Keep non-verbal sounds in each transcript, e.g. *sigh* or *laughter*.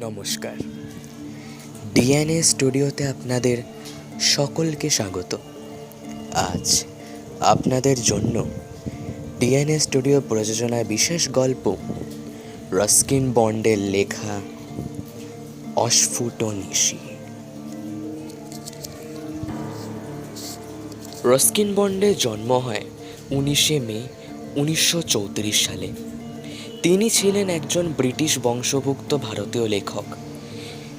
নমস্কার। ডিএনএ স্টুডিওতে আপনাদের সকলকে স্বাগত। আজ আপনাদের জন্য ডিএনএ স্টুডিও প্রযোজনায় বিশেষ গল্প রস্কিন বন্ডের লেখা অস্ফুট নিশি। রস্কিন বন্ডের জন্ম হয় উনিশে মে উনিশশো চৌত্রিশ সালে। তিনি ছিলেন একজন ব্রিটিশ বংশভুক্ত ভারতীয় লেখক।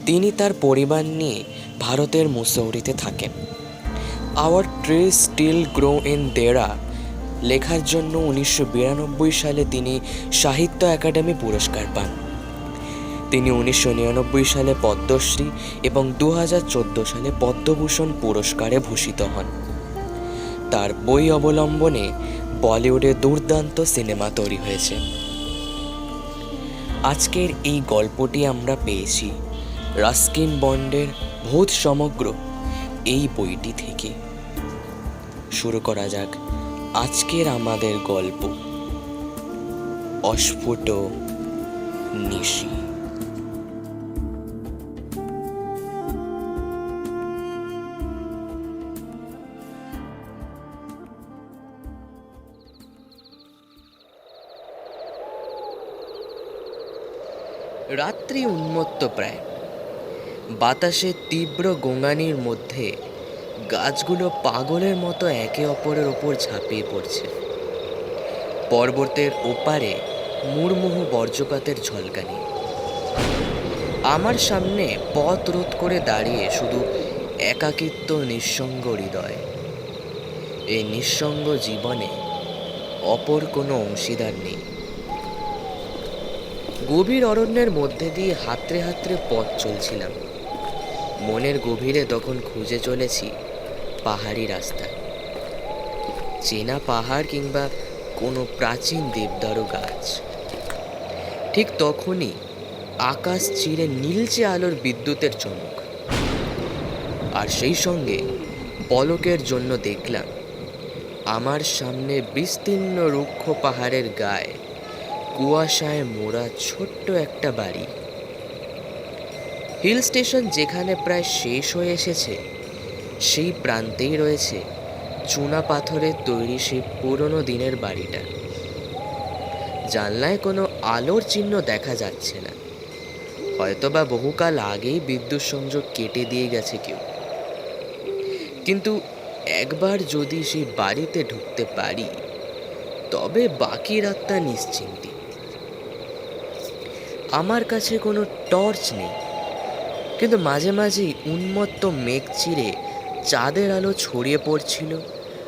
তিনি তার পরিবার নিয়ে ভারতের মুসৌরিতে থাকেন। Our tree still grow in Dehra লেখার জন্য উনিশশো বিরানব্বই সালে তিনি সাহিত্য একাডেমি পুরস্কার পান। তিনি উনিশশো নিরানব্বই সালে পদ্মশ্রী এবং দু হাজার চোদ্দ সালে পদ্মভূষণ পুরস্কারে ভূষিত হন। তার বই অবলম্বনে বলিউডে দুর্দান্ত সিনেমা তৈরি হয়েছে। আজকের এই গল্পটি আমরা পেয়েছি রাস্কিন বন্ডের ভূত সমগ্র এই বইটি থেকে। শুরু করা যাক আজকের আমাদের গল্প। অস্ফুট নিশি। রাত্রি উন্মত্ত প্রায়। বাতাসে তীব্র গোঙানির মধ্যে গাছগুলো পাগলের মতো একে অপরের ওপর ঝাঁপিয়ে পড়ছে। পর্বতের ওপারে মুড়মুহু বর্জ্যপাতের ঝলকানি। আমার সামনে পথ রোধ করে দাঁড়িয়ে শুধু একাকিত্ব নিঃসঙ্গ হৃদয়। এই নিঃসঙ্গ জীবনে অপর কোনো অংশীদার নেই। গভীর অরণ্যের মধ্যে দিয়ে হাতড়ে হাতড়ে পথ চলছিলাম। মনের গভীরে তখন খুঁজে চলেছি পাহাড়ি রাস্তা চেনা পাহাড় কিংবা কোনো প্রাচীন দেবদারু গাছ। ঠিক তখনই আকাশ চিরে নীলচে আলোর বিদ্যুতের চমক। আর সেই সঙ্গে পলকের জন্য দেখলাম, আমার সামনে বিস্তীর্ণ রুক্ষ পাহাড়ের গায়ে কুয়াশায় মোড়া ছোট্ট একটা বাড়ি। হিল স্টেশন যেখানে প্রায় শেষ হয়ে এসেছে, সেই প্রান্তেই রয়েছে চুনা পাথরের তৈরি সেই পুরনো দিনের বাড়িটা। জানলায় কোনো আলোর চিহ্ন দেখা যাচ্ছে না। হয়তোবা বহুকাল আগেই বিদ্যুৎ সংযোগ কেটে দিয়ে গেছে কেউ। কিন্তু একবার যদি সেই বাড়িতে ঢুকতে পারি, তবে বাকি রাতটা নিশ্চিন্তি আমার কাছে কোনো টর্চ নেই। কিন্তু মাঝে মাঝেই উন্মত্ত মেঘ চিরে চাঁদের আলো ছড়িয়ে পড়ছিল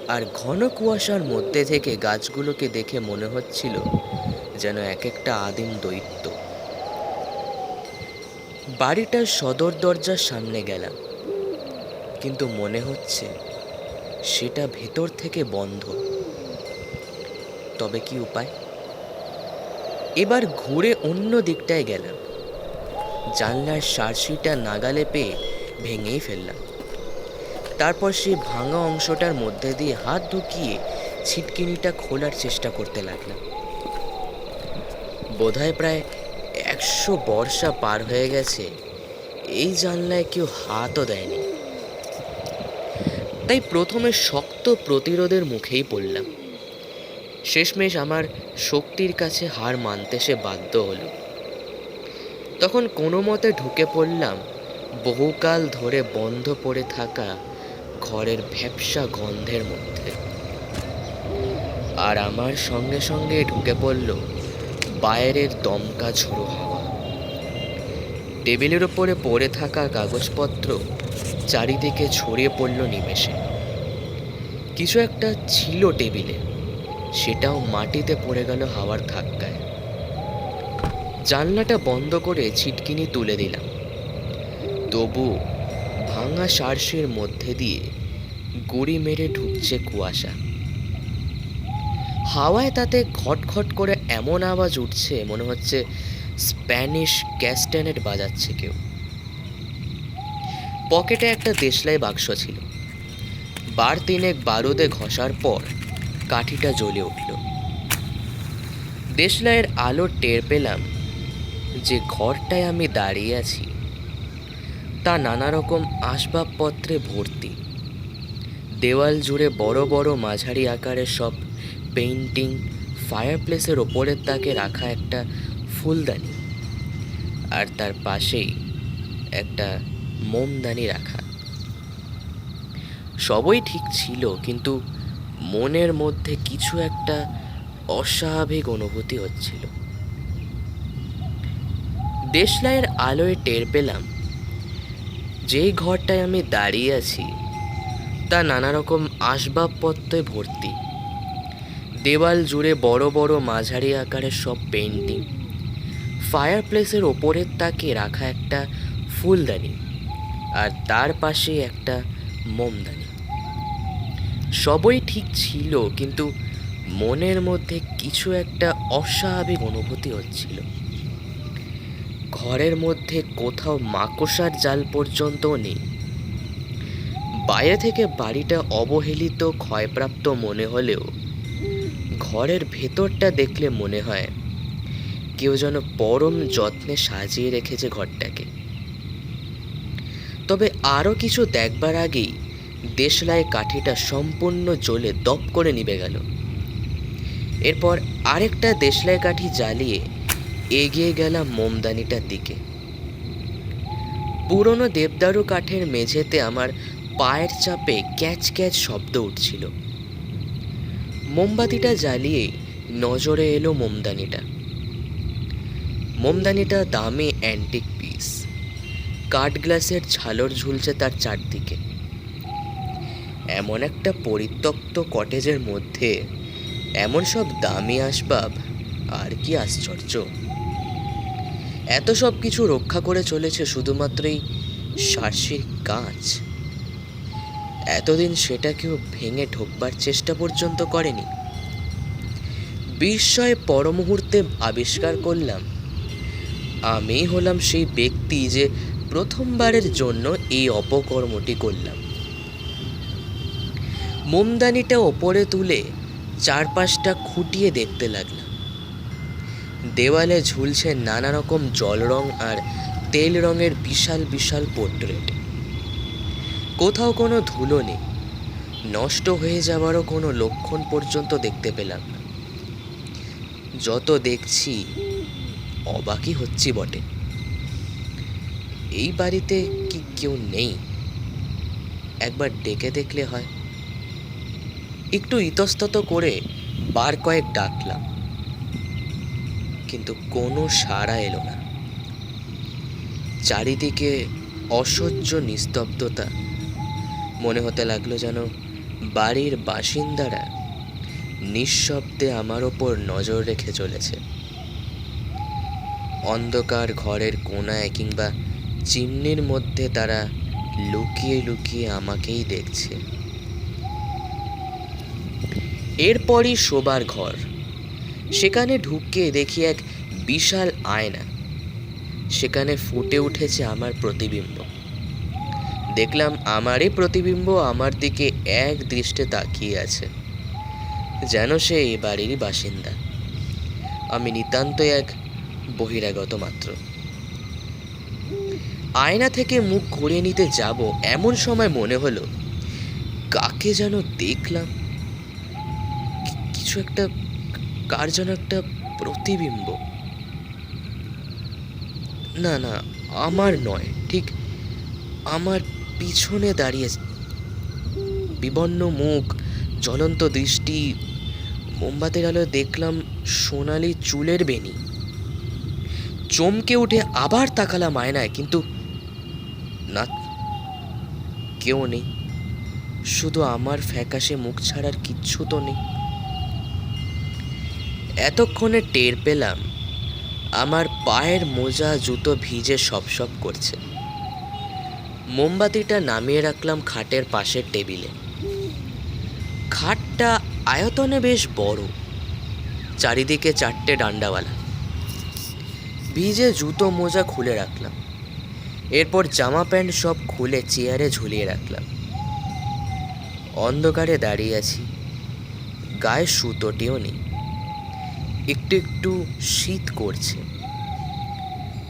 আর ঘন কুয়াশার মধ্যে থেকে গাছগুলোকে দেখে মনে হচ্ছিল যেন এক একটা আদিম দৈত্য। বাড়িটার সদর দরজার সামনে গেলাম, কিন্তু মনে হচ্ছে সেটা ভেতর থেকে বন্ধ। তবে কি উপায়? এবার ঘুরে অন্য দিকটায় গেলাম। জানলার সারসিটা নাগালে পেয়ে ভেঙেই ফেললাম। তারপর সেই ভাঙা অংশটার মধ্যে দিয়ে হাত ঢুকিয়ে ছিটকিনিটা খোলার চেষ্টা করতে লাগলাম। বোধহয় প্রায় একশো বর্ষা পার হয়ে গেছে। এই জানলায় কেউ হাতও দেয়নি। তাই প্রথমে শক্ত প্রতিরোধের মুখেই পড়লাম। শেষমেশ আমার শক্তির কাছে হার মানতে সে বাধ্য হলো। তখন কোনো মতে ঢুকে পড়লাম, বহুকাল ধরে বন্ধ পড়ে থাকা ঘরের ভ্যাপসা গন্ধের মধ্যে। আর আমার সঙ্গে সঙ্গে ঢুকে পড়ল বাইরের দমকা ঝোড়ো হাওয়া। টেবিলের ওপরে পড়ে থাকা কাগজপত্র চারিদিকে ছড়িয়ে পড়ল নিমেষে। কিছু একটা ছিল টেবিলে। সেটাও মাটিতে পড়ে গেল হাওয়ার ধাক্কায়। জানলাটা বন্ধ করে ছিটকিনি তুলে দিলাম। তবু ভাঙা সারসের মধ্যে দিয়ে গুড়ি মেরে ঢুকছে কুয়াশা। হাওয়ায় তাতে খটখট করে এমন আওয়াজ উঠছে, মনে হচ্ছে স্প্যানিশ ক্যাস্টানেট বাজাচ্ছে কেউ। পকেটে একটা দেশলাই বাক্স ছিল। বার তিনেক বারুদে ঘষার পর কাঠিটা জ্বলে উঠল। দেশলাইয়ের আলো টের পেলাম যে ঘরটায় আমি দাঁড়িয়ে আছি। তা নানা রকম আসবাবপত্রে ভর্তি। দেওয়াল জুড়ে বড় বড় মাঝারি আকারের সব পেইন্টিং, ফায়ারপ্লেসের ওপরের তাকে রাখা একটা ফুলদানি আর তার পাশেই একটা মোমদানি রাখা। সবই ঠিক ছিল, কিন্তু মনের মধ্যে কিছু একটা অস্বাভাবিক অনুভূতি হচ্ছিল। দেশলাইয়ের আলোয় টের পেলাম, যেই ঘরটায় আমি দাঁড়িয়ে আছি, তা নানা রকম আসবাবপত্রে ভর্তি। দেওয়াল জুড়ে বড় বড় মাঝারি আকারের সব পেন্টিং ফায়ারপ্লেসের ওপরের তাকে রাখা একটা ফুলদানি, আর তার পাশে একটা মোমদানি। সবই ঠিক ছিল, কিন্তু মনের মধ্যে কিছু একটা অস্বাভাবিক অনুভূতি হচ্ছিল। ঘরের মধ্যে কোথাও মাকড়সার জাল পর্যন্তও নেই। বাইরে থেকে বাড়িটা অবহেলিত, ক্ষয়প্রাপ্ত মনে হলেও ঘরের ভেতরটা দেখলে মনে হয় কেউ যেন পরম যত্নে সাজিয়ে রেখেছে ঘরটাকে। তবে আরও কিছু দেখবার আগেই দেশলাই কাঠিটা সম্পূর্ণ জ্বলে দপ করে নিভে গেল। এরপর আরেকটা দেশলাই কাঠি জ্বালিয়ে এগিয়ে গেলাম মোমদানিটার দিকে। পুরনো দেবদারু কাঠের মেঝেতে আমার পায়ের চাপে ক্যাচ ক্যাচ শব্দ উঠছিল। মোমবাতিটা জ্বালিয়ে নজরে এলো মোমদানিটা। মোমদানিটা দামে অ্যান্টিক পিস কাঠ গ্লাসের ঝালর ঝুলছে তার চারদিকে। এমন একটা পরিত্যক্ত কটেজের মধ্যে এমন সব দামি আসবাব, আর কি আশ্চর্য। এত সব কিছু রক্ষা করে চলেছে শুধুমাত্রই সার্সির কাঁচ। এতদিন সেটা কেউ ভেঙে ঢোকবার চেষ্টা পর্যন্ত করেনি। বিস্ময়ে পরমুহূর্তে আবিষ্কার করলাম, আমি হলাম সেই ব্যক্তি যে প্রথমবারের জন্য এই অপকর্মটি করলাম। মোমদানিটা ওপরে তুলে চারপাশটা খুঁটিয়ে দেখতে লাগলাম দেওয়ালে ঝুলছে নানা রকম জল রং আর তেল রঙের বিশাল বিশাল পোর্ট্রেট। কোথাও কোনো ধুলো নেই। নষ্ট হয়ে যাওয়ারও কোনো লক্ষণ পর্যন্ত দেখতে পেলাম না। যত দেখছি, অবাকই হচ্ছি বটে। এই বাড়িতে কি কেউ নেই? একবার ডেকে দেখলে হয়। একটু ইতস্তত করে বার কয়েক ডাকলাম। কিন্তু কোনো সাড়া এলো না। চারিদিকে অসহ্য নিস্তব্ধতা। মনে হতে লাগল যেন বাড়ির বাসিন্দারা নিঃশব্দে আমার ওপর নজর রেখে চলেছে। অন্ধকার ঘরের কোনায় কিংবা চিমনির মধ্যে তারা লুকিয়ে লুকিয়ে আমাকেই দেখছে। এরপরই শোবার ঘর। সেখানে ঢুকে দেখি এক বিশাল আয়না। সেখানে ফুটে উঠেছে আমার প্রতিবিম্ব। দেখলাম আমারই প্রতিবিম্ব আমার দিকে এক দৃষ্টে তাকিয়ে আছে, যেন সে এ বাড়িরই বাসিন্দা। আমি নিতান্ত এক বহিরাগত মাত্র। আয়না থেকে মুখ ঘুরিয়ে নিতে যাব এমন সময় মনে হলো, কাকে যেন দেখলাম। কিছু একটা কার যেন একটা প্রতিবিম্ব। না না, আমার নয়, ঠিক আমার পিছনে দাঁড়িয়ে বিবন্ন মুখ, জ্বলন্ত দৃষ্টি, মোমবাতির আলো দেখলাম সোনালি চুলের বেনি চমকে উঠে আবার তাকালাম আয়নায়, কিন্তু না, কেউ নেই। শুধু আমার ফ্যাকাশে মুখ ছাড়ার কিচ্ছু তো নেই। এতক্ষণে টের পেলাম আমার পায়ের মোজা, জুতো ভিজে সপ সপ করছে। মোমবাতিটা নামিয়ে রাখলাম খাটের পাশের টেবিলে। খাটটা আয়তনে বেশ বড়, চারিদিকে চারটে ডান্ডাওয়ালা। ভিজে জুতো, মোজা খুলে রাখলাম। এরপর জামা প্যান্ট সব খুলে চেয়ারে ঝুলিয়ে রাখলাম। অন্ধকারে দাঁড়িয়ে আছি, গায়ে সুতোটিও নেই। একটু একটু শীত করছে।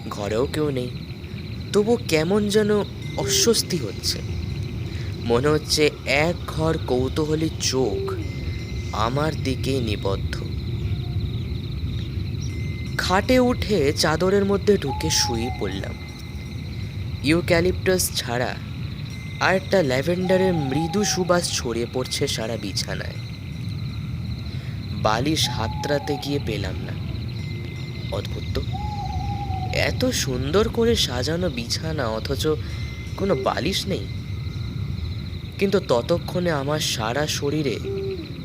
ঘরেও কেউ নেই। তবু কেমন যেন অস্বস্তি হচ্ছে। মনে হচ্ছে এক ঘর কৌতূহলী চোখ আমার দিকেই নিবদ্ধ। খাটে উঠে চাদরের মধ্যে ঢুকে শুয়ে পড়লাম। ইউক্যালিপটাস ছাড়া আর একটা ল্যাভেন্ডারের মৃদু সুবাস ছড়িয়ে পড়ছে সারা বিছানায়। বালিশ হাতড়াতে গিয়ে পেলাম না। অদ্ভুত তো। এত সুন্দর করে সাজানো বিছানা, অথচ কোনো বালিশ নেই। কিন্তু ততক্ষণে আমার সারা শরীরে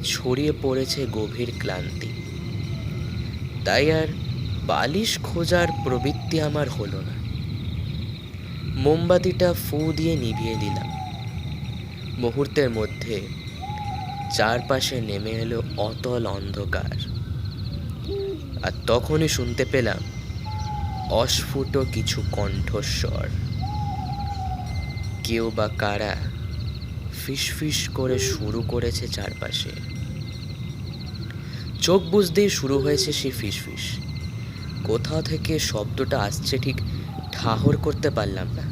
ছড়িয়ে পড়েছে গভীর ক্লান্তি। তাই আর বালিশ খোঁজার প্রবৃত্তি আমার হলো না। মোমবাতিটা ফু দিয়ে নিভিয়ে দিলাম। মুহূর্তের মধ্যে চারপাশে নেমে এলো অতল অন্ধকার। আর তখনই শুনতে পেলাম অস্ফুট কিছু কণ্ঠস্বর। কেউ বা কারা ফিসফিস করে শুরু করেছে চারপাশে। চোখ বুঝতেই শুরু হয়েছে সেই ফিসফিস। কোথা থেকে শব্দটা আসছে ঠিক ঠাহর করতে পারলাম না।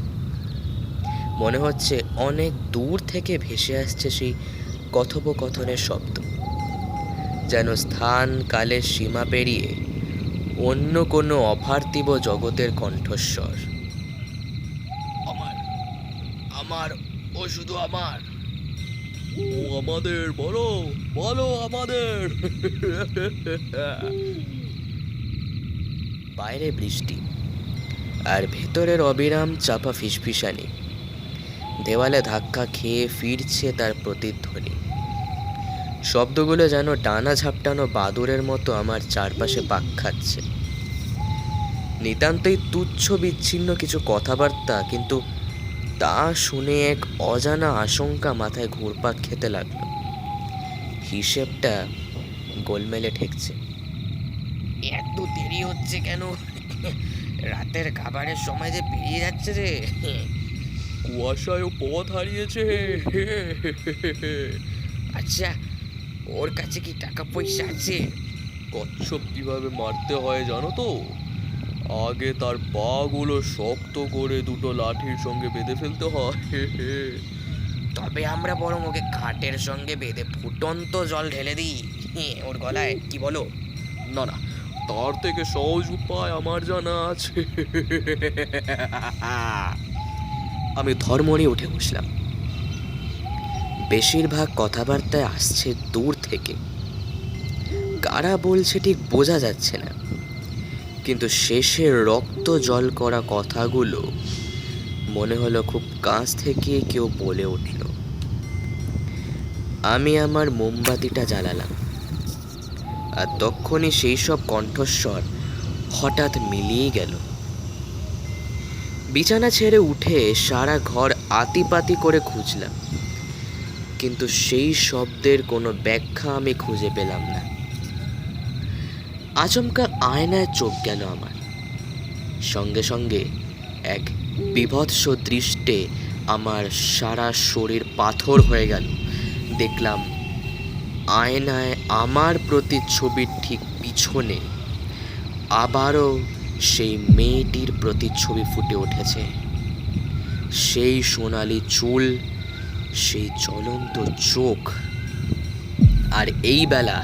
মনে হচ্ছে অনেক দূর থেকে ভেসে আসছে সেই কথোপকথনের শব্দ। যেন স্থান কালের সীমা পেরিয়ে অন্য কোনো অপার্থিব জগতের কণ্ঠস্বর। আমার আমার ও শুধু আমার। ও আমাদের বলো বলো আমাদের। বাইরে বৃষ্টি আর ভেতরের অবিরাম চাপা ফিসফিসানি। দেওয়ালে ধাক্কা খেয়ে ফিরছে তার প্রতিধ্বনি। শব্দগুলো যেন ডানা ঝাপটানো বাদুরের মতো আমার চারপাশে পাক খাচ্ছে। নিতান্তই তুচ্ছ বিচ্ছিন্ন কিছু কথাবার্তা, কিন্তু তা শুনে এক অজানা আশঙ্কা মাথায় ঘুরপাক খেতে লাগল। হিসেবটা গোলমেলে ঠেকছে। এত দেরি হচ্ছে কেন? রাতের খাবারের সময় যে পেরিয়ে যাচ্ছে রে কুয়াশায় পথ হারিয়েছে। আচ্ছা ওর কাছে কি টাকা পয়সা আছে? কচ্ছপ কীভাবে মারতে হয় জানো তো? আগে তার পাগুলো শক্ত করে দুটো লাঠির সঙ্গে বেঁধে ফেলতে হয়। তবে আমরা বরং ওকে খাটের সঙ্গে বেঁধে ফুটন্ত জল ঢেলে দিই। *laughs* ওর গলায় কি বলো? না না তার থেকে সহজ উপায় আমার জানা আছে। *laughs* আমি ধর্মণি উঠে বসলাম। বেশিরভাগ কথাবার্তায় আসছে দূর থেকে। কারা বলছে ঠিক বোঝা যাচ্ছে না। কিন্তু শেষে রক্ত জল করা কথাগুলো মনে হলো খুব কাছ থেকে কেউ বলে উঠল। আমি আমার মোমবাতিটা জ্বালালাম। আর তখনই সেই সব কণ্ঠস্বর হঠাৎ মিলিয়ে গেল। বিছানা ছেড়ে উঠে সারা ঘর আতিপাতি করে খুঁজলাম। কিন্তু সেই শব্দের কোনো ব্যাখ্যা আমি খুঁজে পেলাম না। আচমকা আয়নায় চোখ গেল আমার। সঙ্গে সঙ্গে এক বিভৎস দৃষ্টে আমার সারা শরীর পাথর হয়ে গেল। দেখলাম আয়নায় আমার প্রতিচ্ছবির ঠিক পিছনে আবারও সেই মেয়েটির প্রতিচ্ছবি ফুটে উঠেছে। সেই সোনালি চুল সেই জ্বলন্ত চোখ। আর এই বেলা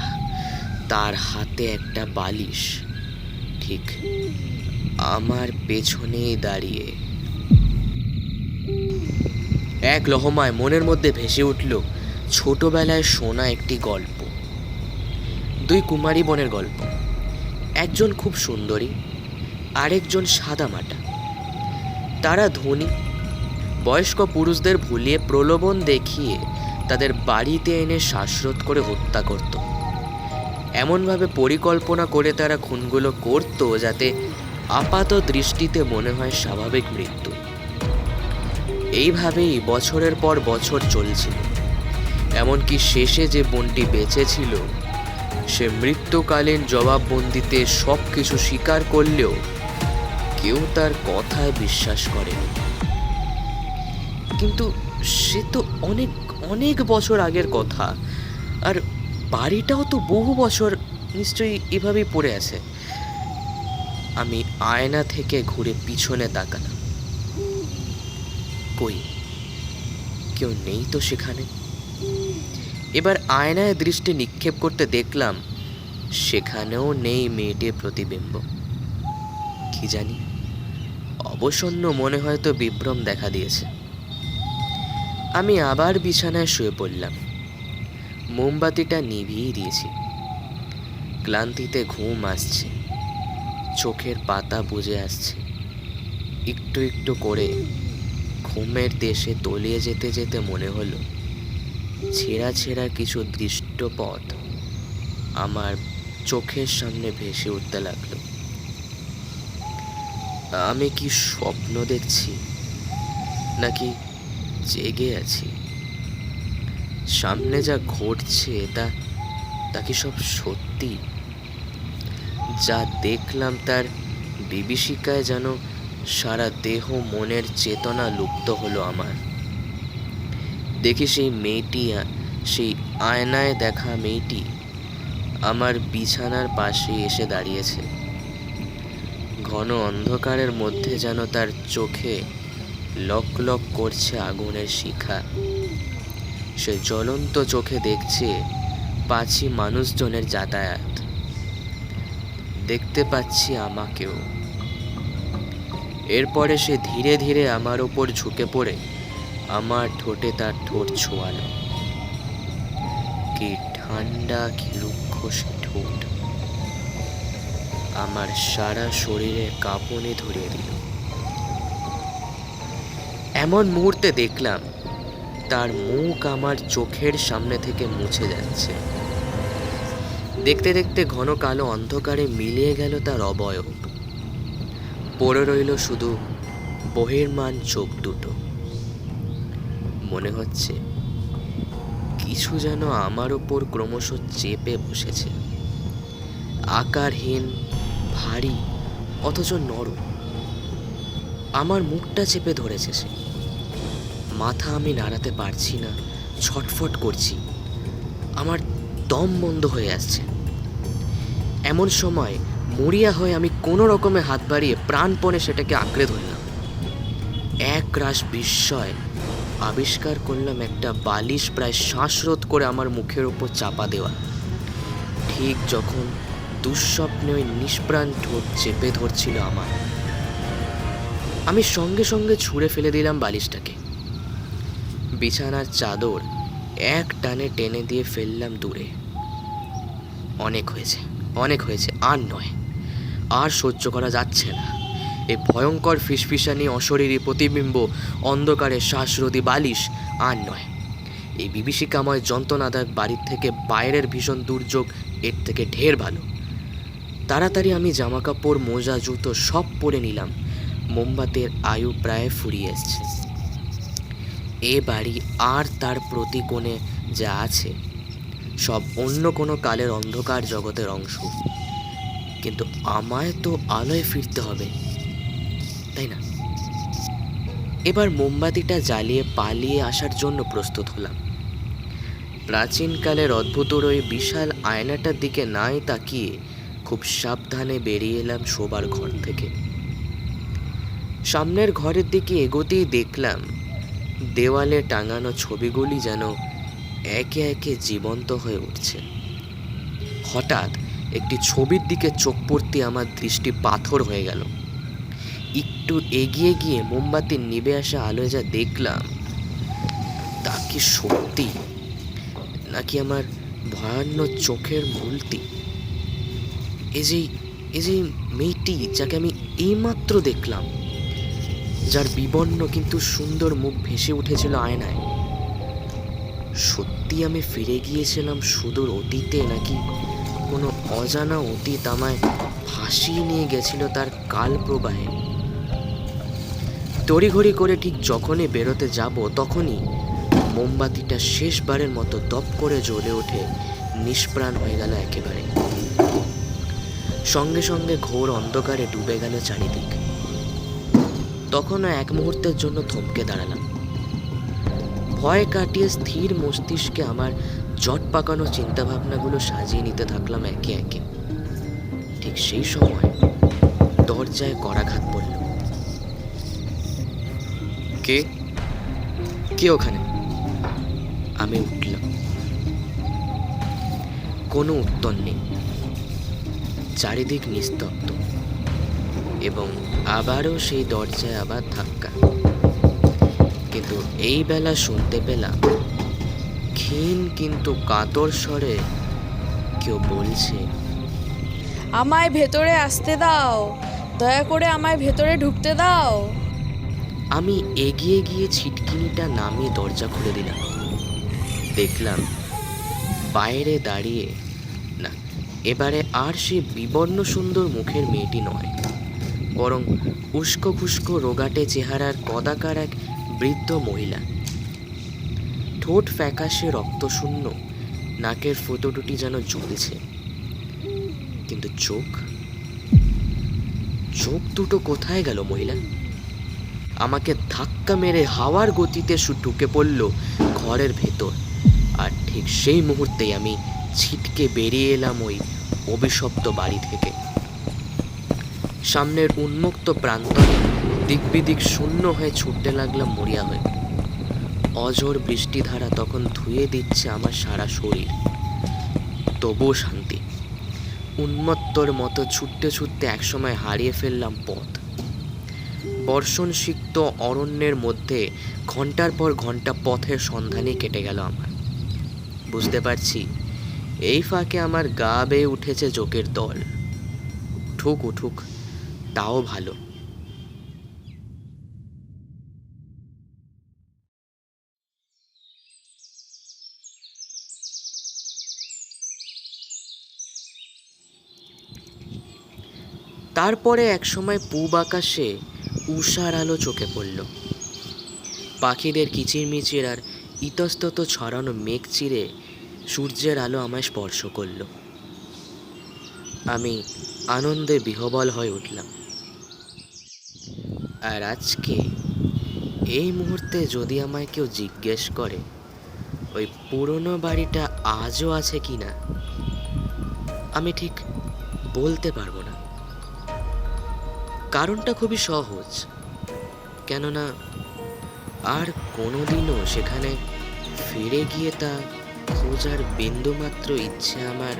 তার হাতে একটা বালিশ। ঠিক আমার পেছনেই দাঁড়িয়ে। এক লহমায় মনের মধ্যে ভেসে উঠল ছোটবেলায় শোনা একটি গল্প। দুই কুমারী বোনের গল্প। একজন খুব সুন্দরী, আরেকজন সাদামাটা তারা ধনী বয়স্ক পুরুষদের ভুলিয়ে প্রলোভন দেখিয়ে তাদের বাড়িতে এনে শ্বাসরোধ করে হত্যা করত। এমনভাবে পরিকল্পনা করে তারা খুনগুলো করত যাতে আপাত দৃষ্টিতে মনে হয় স্বাভাবিক মৃত্যু। এইভাবেই বছরের পর বছর চলছিল। এমনকি শেষে যে বোনটি বেঁচে ছিল সে মৃত্যুকালীন জবাববন্দিতে সব কিছু স্বীকার করলেও কেউ তার কথায় বিশ্বাস করেনি। কিন্তু সে তো অনেক অনেক বছর আগের কথা। আর বাড়িটাও তো বহু বছর নিশ্চয়ই এভাবেই পড়ে আছে। আমি আয়না থেকে ঘুরে পিছনে তাকালাম। কই? কেউ নেই তো সেখানে? এবার আয়নায় দৃষ্টি নিক্ষেপ করতে দেখলাম, সেখানেও নেই মেয়েটির প্রতিবিম্ব। কি জানি? অবসন্ন মনে হয়তো বিভ্রম দেখা দিয়েছে। আমি আবার বিছানায় শুয়ে পড়লাম। মোমবাতিটা নিভিয়ে দিয়েছি। ক্লান্তিতে ঘুম আসছে। চোখের পাতা বুঝে আসছে। একটু একটু করে ঘুমের দেশে তলিয়ে যেতে যেতে মনে হলো, ছেঁড়া ছেঁড়া কিছু দৃষ্টপথ আমার চোখের সামনে ভেসে উঠতে লাগল। আমি কি স্বপ্ন দেখছি, নাকি জেগে আছি। সামনে যা ঘটছে, তা তা কি সব সত্যি? যা দেখলাম তার বিভীষিকায় যেন সারা দেহ মনের চেতনা লুপ্ত হলো আমার। দেখি সেই মেয়েটি, সেই আয়নায় দেখা মেয়েটি আমার বিছানার পাশে এসে দাঁড়িয়েছে। ঘন অন্ধকারের মধ্যে যেন তার চোখে লক লক করছে আগুনের শিখা। সে জ্বলন্ত চোখে দেখছে পাছি মানুষজনের যাতায়াত। দেখতে পাচ্ছি আমাকেও। এরপরে সে ধীরে ধীরে আমার ওপর ঝুঁকে পড়ে, আমার ঠোঁটে তার ঠোঁট ছোঁয়ালো। কি ঠান্ডা, কি রুক্ষ সে ঠোঁট। আমার সারা শরীরে কাঁপনে ধরিয়ে দিল। এমন মুহূর্তে দেখলাম, তার মুখ আমার চোখের সামনে থেকে মুছে যাচ্ছে। দেখতে দেখতে ঘন কালো অন্ধকারে মিলিয়ে গেল তার অবয়ব। পড়ে রইল শুধু বহির্মান চোখ দুটো। মনে হচ্ছে কিছু যেন আমার ওপর ক্রমশ চেপে বসেছে। আকারহীন, ভারী, অথচ নরম। আমার মুখটা চেপে ধরেছে সে। মাথা আমি নাড়াতে পারছি না, ছটফট করছি। আমার দম বন্ধ হয়ে আসছে। এমন সময় মরিয়া হয়ে আমি কোনো রকমে হাত বাড়িয়ে প্রাণপণে সেটাকে আঁকড়ে ধরলাম। এক রাস বিস্ময় আবিষ্কার করলাম একটা বালিশ প্রায় শ্বাসরোধ করে আমার মুখের ওপর চাপা দেওয়া। ঠিক যখন দুঃস্বপ্নে ওই নিষ্প্রাণ ঠোঁট চেপে ধরছিল আমার। আমি সঙ্গে সঙ্গে ছুঁড়ে ফেলে দিলাম বালিশটাকে। বিছানার চাদর এক টানে টেনে দিয়ে ফেললাম দূরে। অনেক হয়েছে অনেক হয়েছে, আর নয়। আর সহ্য করা যাচ্ছে না। এই ভয়ঙ্কর ফিসফিসানি, অশরীরী প্রতিবিম্ব, অন্ধকারে শ্বাসরোধী বালিশ, আর নয়। এই বিভীষিকাময় যন্ত্রণাদায়ক বাড়ির থেকে বাইরের ভীষণ দুর্যোগ এর থেকে ঢের ভালো। তাড়াতাড়ি আমি জামাকাপড়, মোজা, জুতো সব পরে নিলাম। মোমবাতির আয়ু প্রায় ফুরিয়ে এসছে। এ বাড়ি আর তার প্রতি কোণে যা আছে, সব অন্য কোনো কালের অন্ধকার জগতের অংশ। কিন্তু আমায় তো আলোয় ফিরতে হবে, তাই না? এবার মোমবাতিটা জ্বালিয়ে পালিয়ে আসার জন্য প্রস্তুত হলাম। প্রাচীনকালের অদ্ভুতর ওই বিশাল আয়নাটার দিকে নাই তাকিয়ে খুব সাবধানে বেরিয়ে এলাম শোবার ঘর থেকে। সামনের ঘরের দিকে এগোতেই দেখলাম দেওয়ালে টাঙানো ছবিগুলি যেন একে একে জীবন্ত হয়ে উঠছে। হঠাৎ একটি ছবির দিকে চোখ পড়তে আমার দৃষ্টি পাথর হয়ে গেল। একটু এগিয়ে গিয়ে মোমবাতির নিবে আসা আলোয় যা দেখলাম, তা কি সত্যি? নাকি আমার ভয়ান্য চোখের মূলতি এই যে এই যে মেয়েটি যাকে আমি এইমাত্র দেখলাম যার বিবর্ণ কিন্তু সুন্দর মুখ ভেসে উঠেছিল আয়নায়। সত্যি আমি ফিরে গিয়েছিলাম সুদূর অতীতে নাকি কোনো অজানা অতীত আমায় ভাসিয়ে নিয়ে গেছিল তার কাল প্রবাহে তড়িঘড়ি করে ঠিক যখনই বেরোতে যাব, তখনই মোমবাতিটা শেষবারের মতো দপ করে জ্বলে ওঠে, নিষ্প্রাণ হয়ে গেল একেবারে। সঙ্গে সঙ্গে ঘোর অন্ধকারে ডুবে গেল চারিদিক। তখনও এক মুহূর্তের জন্য থমকে দাঁড়ালাম। ভয় কাটিয়ে স্থির মস্তিষ্কে আমার জট পাকানো চিন্তাভাবনাগুলো সাজিয়ে নিতে থাকলাম একে একে। ঠিক সেই সময় দরজায় করাঘাত পড়ল। কে? কে ওখানে? আমি উঠলাম। কোনো উত্তর নেই। চারিদিক নিস্তব্ধ। এবং আবারও সেই দরজায় আবার ধাক্কা। কিন্তু এই বেলা শুনতে পেলাম ক্ষীণ কিন্তু কাতর স্বরে কেউ বলছে আমায় ভেতরে আসতে দাও দয়া করে আমায় ভেতরে ঢুকতে দাও। আমি এগিয়ে গিয়ে ছিটকিনিটা নামিয়ে দরজা খুলে দিলাম। দেখলাম বাইরে দাঁড়িয়ে না এবারে আর সে বিবর্ণ সুন্দর মুখের মেয়েটি নয়। বরং উস্কো খুস্কো রোগাটে চেহারার কদাকার এক বৃদ্ধ মহিলা। ঠোঁট ফ্যাকাশে রক্তশূন্য, নাকের ফুটো দুটি যেন জ্বলছে। কিন্তু চোখ? চোখ দুটো কোথায় গেল মহিলা? আমাকে ধাক্কা মেরে হাওয়ার গতিতে ঢুকে পড়ল ঘরের ভেতর। আর ঠিক সেই মুহূর্তেই আমি ছিটকে বেরিয়ে এলাম ওই অভিশপ্ত বাড়ি থেকে। সামনের উন্মুক্ত প্রান্তরে দিকবিদিক শূন্য হয়ে ছুটতে লাগলাম মরিয়া হয়ে। অঝোর বৃষ্টিধারা তখন ধুয়ে দিচ্ছে আমার সারা শরীর। তবুও শান্তি। উন্মত্তর মতো ছুটতে ছুটতে একসময় হারিয়ে ফেললাম পথ। বর্ষণ সিক্ত অরণ্যের মধ্যে ঘণ্টার পর ঘণ্টা পথের সন্ধানে কেটে গেল আমার। বুঝতে পারছি, এই ফাঁকে আমার গা বেয়ে উঠেছে জোকের দল। ঠুক উঠুক। তাও ভালো। তারপরে একসময় পূব আকাশে উষার আলো চোখে পড়ল। পাখিদের কিচিরমিচির আর ইতস্তত ছড়ানো মেঘ চিরে সূর্যের আলো আমায় স্পর্শ করল। আমি আনন্দে বিহবল হয়ে উঠলাম। আর আজকে এই মুহূর্তে যদি আমায় কেউ জিজ্ঞেস করে, ওই পুরনো বাড়িটা আজও আছে কি না, আমি ঠিক বলতে পারব না। কারণটা খুবই সহজ, কেননা আর কোনোদিনও সেখানে ফিরে গিয়ে তা খোঁজার বিন্দুমাত্র ইচ্ছে আমার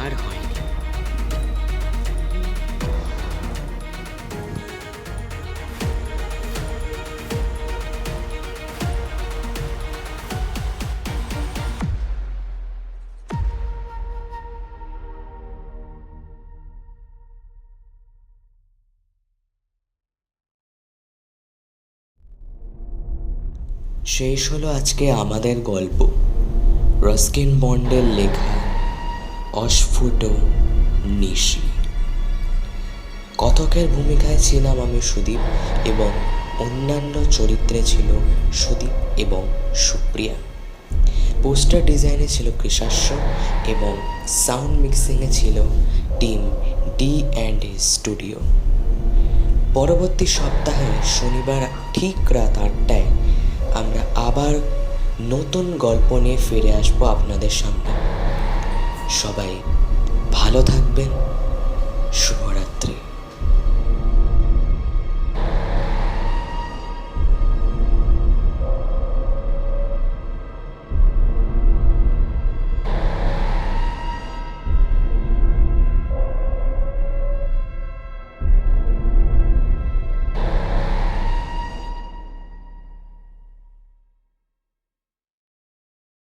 আর হয়নি। শেষ হলো আজকে আমাদের গল্প। রস্কিন বন্ডের লেখা, অস্ফুট নিশি। কথকের ভূমিকায় ছিলাম আমি সুদীপ এবং অন্যান্য চরিত্রে ছিল সুদীপ এবং সুপ্রিয়া। পোস্টার ডিজাইনে ছিল কৃষাস্য এবং সাউন্ড মিক্সিংয়ে ছিল টিম ডি অ্যান্ড স্টুডিও। পরবর্তী সপ্তাহে শনিবার ঠিক রাত আটটায় আমরা আবার নতুন গল্প নিয়ে ফিরে আসব আপনাদের সামনে। সবাই ভালো থাকবেন। শুভরাত্রি।